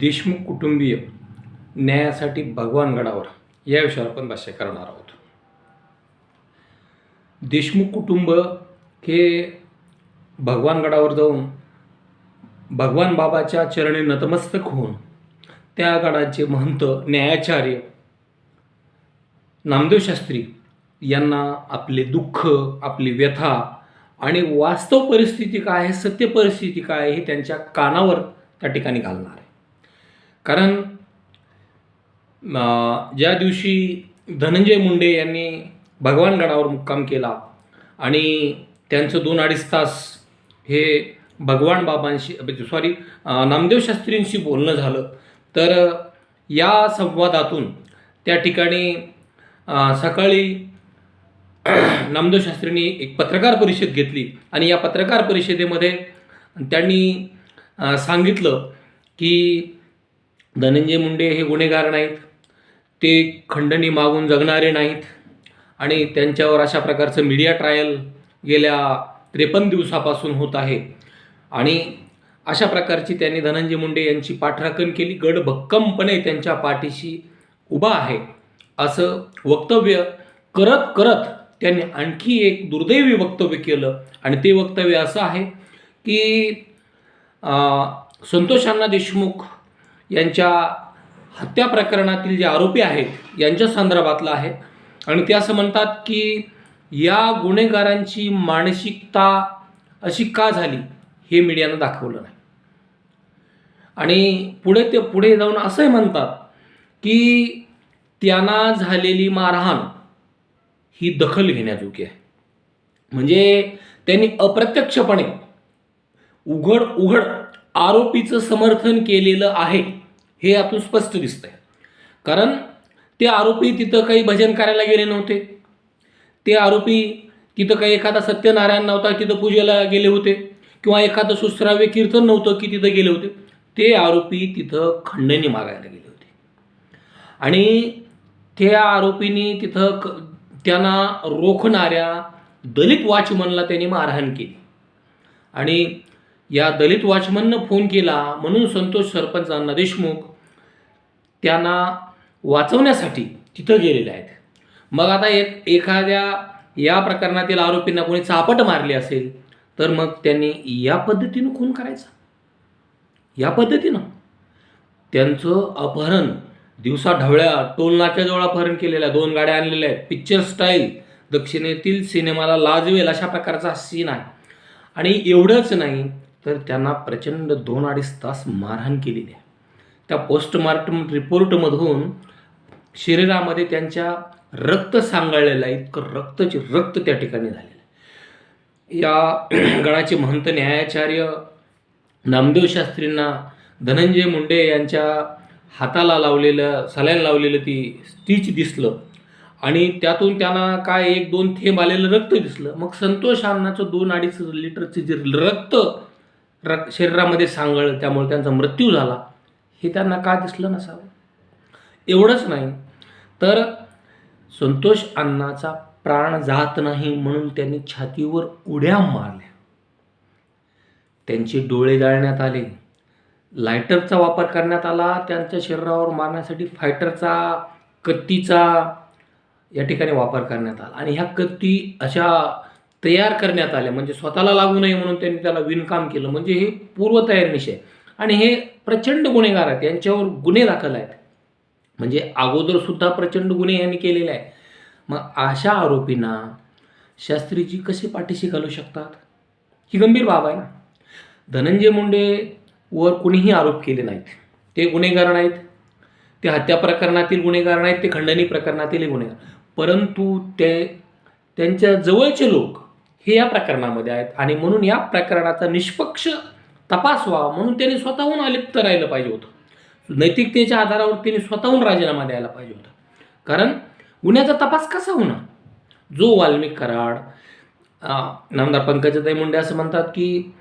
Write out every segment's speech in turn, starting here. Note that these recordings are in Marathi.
देशमुख कुटुंबीय न्यायासाठी भगवान गडावर या विषयावर आपण भाष्य करणार आहोत. देशमुख कुटुंब हे भगवान गडावर जाऊन भगवान बाबाच्या चरणी नतमस्तक होऊन त्या गडाचे महंत न्यायाचार्य नामदेव शास्त्री यांना आपले दुःख आपली व्यथा आणि वास्तव परिस्थिती काय आहे सत्य परिस्थिती काय आहे हे त्यांच्या कानावर त्या ठिकाणी घालणार आहे. कारण ज्या दिवशी धनंजय मुंडे यांनी भगवानगडावर मुक्काम केला आणि त्यांचं दोन अडीच तास हे भगवान बाबांशी म्हणजे सॉरी नामदेव शास्त्रींशी बोलणं झालं तर या संवादातून त्या ठिकाणी सकाळी नामदेव शास्त्रींनी एक पत्रकार परिषद घेतली आणि या पत्रकार परिषदेमध्ये त्यांनी सांगितलं की धनंजय मुंडे हे गुन्हेगार नाहीत. ते खंडणी मागून जगणारे नाहीत. आणि त्यांच्यावर अशा प्रकारचं मीडिया ट्रायल गेल्या त्रेपन्न दिवसापासून होत आहे. आणि अशा प्रकारची त्यांनी धनंजय मुंडे यांची पाठराखण केली. गड भक्कमपणे त्यांच्या पाठीशी उभा आहे. असं वक्तव्य करत करत त्यांनी आणखी एक दुर्दैवी वक्तव्य केलं. आणि ते वक्तव्य असं आहे की संतोषांना देशमुख यांच्या हत्या प्रकरणातील जे आरोपी आहेत यांच्या संदर्भातलं आहे. आणि ते असं म्हणतात की या गुन्हेगारांची मानसिकता अशी का झाली हे मीडियानं दाखवलं नाही. आणि पुढे ते पुढे जाऊन असंही म्हणतात की त्यांना झालेली मारहाण ही दखल घेण्याजोगी आहे. म्हणजे त्यांनी अप्रत्यक्षपणे उघड उघड आरोपीचं समर्थन केलेलं आहे हे यातून स्पष्ट दिसतंय. कारण ते आरोपी तिथं काही भजन करायला गेले नव्हते. ते आरोपी तिथं काही एखादा सत्यनारायण नव्हता तिथं पूजेला गेले होते. किंवा एखादं सुश्राव्य कीर्तन नव्हतं की तिथं गेले होते. ते आरोपी तिथं खंडणी मागायला गेले होते. आणि त्या आरोपींनी तिथं क त्यांना रोखणाऱ्या दलित वॉचमनला त्यांनी मारहाण केली. आणि या दलित वॉचमननं फोन केला म्हणून संतोष सरपंचांना देशमुख त्यांना वाचवण्यासाठी तिथं गेलेले आहेत. मग आता एक एखाद्या या प्रकरणातील आरोपींना कोणी चापट मारली असेल तर मग त्यांनी या पद्धतीनं खून करायचा. या पद्धतीनं. त्यांचं अपहरण दिवसा ढवळ्या टोल जवळ अपहरण केलेल्या दोन गाड्या आणलेल्या आहेत. पिक्चर स्टाईल दक्षिणेतील सिनेमाला लाजवेल अशा प्रकारचा सीन आहे. आणि एवढंच नाही तर त्यांना प्रचंड दोन अडीच तास मारहाण केलेली आहे. त्या पोस्टमार्टम रिपोर्टमधून शरीरामध्ये त्यांच्या रक्त सांगळलेलं आहे. इतकं रक्तचे रक्त त्या ठिकाणी झालेलं आहे. या गडाचे महंत न्यायाचार्य नामदेव शास्त्रींना धनंजय मुंडे यांच्या हाताला लावलेलं सलाईन लावलेलं ती स्टिच दिसलं. आणि त्यातून त्यांना काय एक दोन थेंब आलेलं रक्त दिसलं. मग संतोष अण्णाचं दोन अडीच लिटरचं जे रक्त र शरीरामध्ये सांगळ त्यामुळे त्यांचा मृत्यू झाला. हे त्यांना का दिसलं नसावं? एवढंच नाही. तर संतोष अण्णाचा प्राण जात नाही म्हणून त्यांनी छातीवर उड्या मारल्या. त्यांचे डोळे जाळण्यात आले. लायटरचा वापर करण्यात आला. त्यांच्या शरीरावर मारण्यासाठी फायटरचा कत्तीचा या ठिकाणी वापर करण्यात आला. आणि ह्या कत्ती अशा तयार करण्यात आल्या म्हणजे स्वतःला लागू नये म्हणून त्यांनी त्याला विणकाम केलं. म्हणजे हे पूर्वतयारी निषय आणि हे प्रचंड गुन्हेगार आहेत यांच्यावर गुन्हे दाखल आहेत. म्हणजे अगोदरसुद्धा प्रचंड गुन्हे यांनी केलेले आहे मग अशा आरोपींना शास्त्रीजी कसे पाठीशी घालू शकतात? ही गंभीर बाब आहे ना. धनंजय मुंडे वर कुणीही आरोप केले नाहीत. ते गुन्हेगार नाहीत. ते हत्या प्रकरणातील गुन्हेगार नाहीत. ते खंडणी प्रकरणातील गुन्हेगार. परंतु ते त्यांच्या जवळचे लोक हे या प्रकरणामध्ये आहेत. आणि म्हणून या प्रकरणाचा निष्पक्ष तपास व्हावा म्हणून त्यांनी स्वतःहून अलिप्त राहिलं पाहिजे होतं. नैतिकतेच्या आधारावर त्यांनी स्वतःहून राजीनामा द्यायला पाहिजे होता. कारण गुन्ह्याचा तपास कसा होणार? जो वाल्मिक कराड नामदार पंकजाताई मुंडे असं म्हणतात की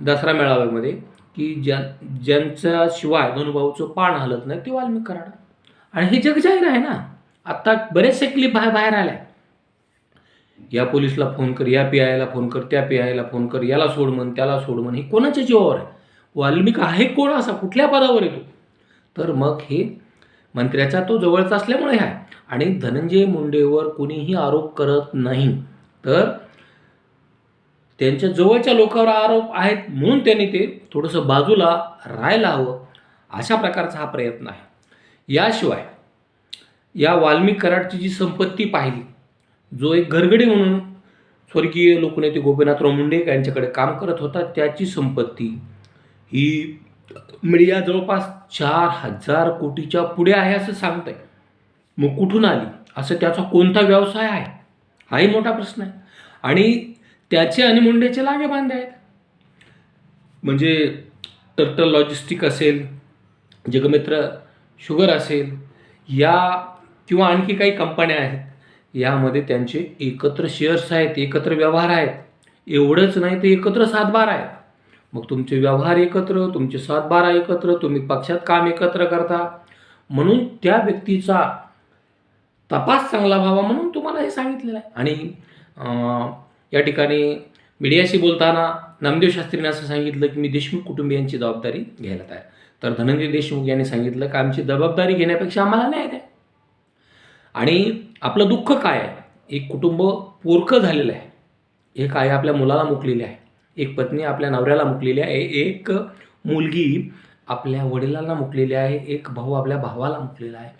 दसरा मेळाव्यामध्ये की ज्या ज्यांच्या शिवाय धनुभाऊचं पान हलत नाही ते वाल्मिक कराड. आणि हे जगजाहीर आहे ना. आत्ता बरेचसे क्लिप बाहेर बाहेर आल्या या पोलिसला फोन कर या पी आयला फोन कर त्या पी आयला फोन कर याला सोड म्हण त्याला सोड म्हण हे कोणाच्या जीवावर आहे? वाल्मिक आहे कोण असा? कुठल्या पदावर येतो तर मग हे मंत्र्याचा तो जवळचा असल्यामुळे आहे आणि धनंजय मुंडेवर कुणीही आरोप करत नाही. तर त्यांच्या जवळच्या लोकांवर आरोप आहेत म्हणून त्यांनी ते थोडंसं बाजूला राहायला हवं. अशा प्रकारचा हा प्रयत्न आहे. याशिवाय या वाल्मिक कराडची जी संपत्ती पाहिली जो एक घरगडी म्हणून स्वर्गीय लोकनेते गोपीनाथराव मुंडे यांच्याकडे काम करत होता त्याची संपत्ती ही मीडिया जवळपास चार हजार कोटीच्या पुढे आहे असं सांगतंय. मग कुठून आली? असं त्याचा कोणता व्यवसाय आहे? हाही मोठा प्रश्न आहे. आणि त्याचे आणि मुंडेचे लागे बांधे आहेत. म्हणजे टर्टल लॉजिस्टिक असेल जगमित्र शुगर असेल या किंवा आणखी काही कंपन्या आहेत यामध्ये त्यांचे एकत्र शेअर्स आहेत एकत्र व्यवहार आहेत. एवढंच नाही तर एकत्र सातबार आहेत. मग तुमचे व्यवहार एकत्र तुमचे सातबारा एकत्र तुम्ही पक्षात काम एकत्र करता. म्हणून त्या व्यक्तीचा तपास चांगला व्हावा म्हणून तुम्हाला हे सांगितलेलं आहे. आणि या ठिकाणी मीडियाशी बोलताना नामदेव शास्त्रीने असं सांगितलं की मी देशमुख कुटुंबियांची जबाबदारी घ्यायला तयार तर धनंजय देशमुख यांनी सांगितलं की आमची जबाबदारी घेण्यापेक्षा आम्हाला न्याय द्या. आणि आपलं दुःख काय आहे? एक कुटुंब पोरकं झालेलं आहे. एक आई आपल्या मुलाला मुकलेली आहे. एक पत्नी आपल्या नवऱ्याला मुकलेली आहे. एक मुलगी आपल्या वडिलांना मुकलेली आहे. एक भाऊ आपल्या भावाला मुकलेला आहे.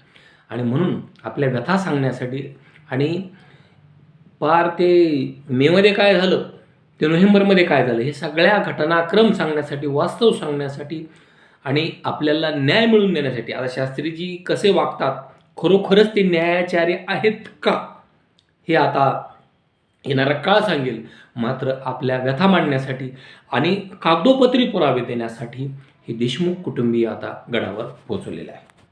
आणि म्हणून आपल्या व्यथा सांगण्यासाठी आणि पार ते मेमध्ये काय झालं? ते नोव्हेंबरमध्ये काय झालं? हे सगळ्या घटनाक्रम सांगण्यासाठी वास्तव सांगण्यासाठी आणि आपल्याला न्याय मिळवून देण्यासाठी. आता शास्त्रीजी कसे वागतात? खरोखरच ते न्यायाचार्य आहेत का? हे आता येणारा काळ सांगेल. मात्र आपल्या व्यथा मांडण्यासाठी आणि कागदोपत्री पुरावे देण्यासाठी हे देशमुख कुटुंबीय आता गडावर पोहोचलेले आहे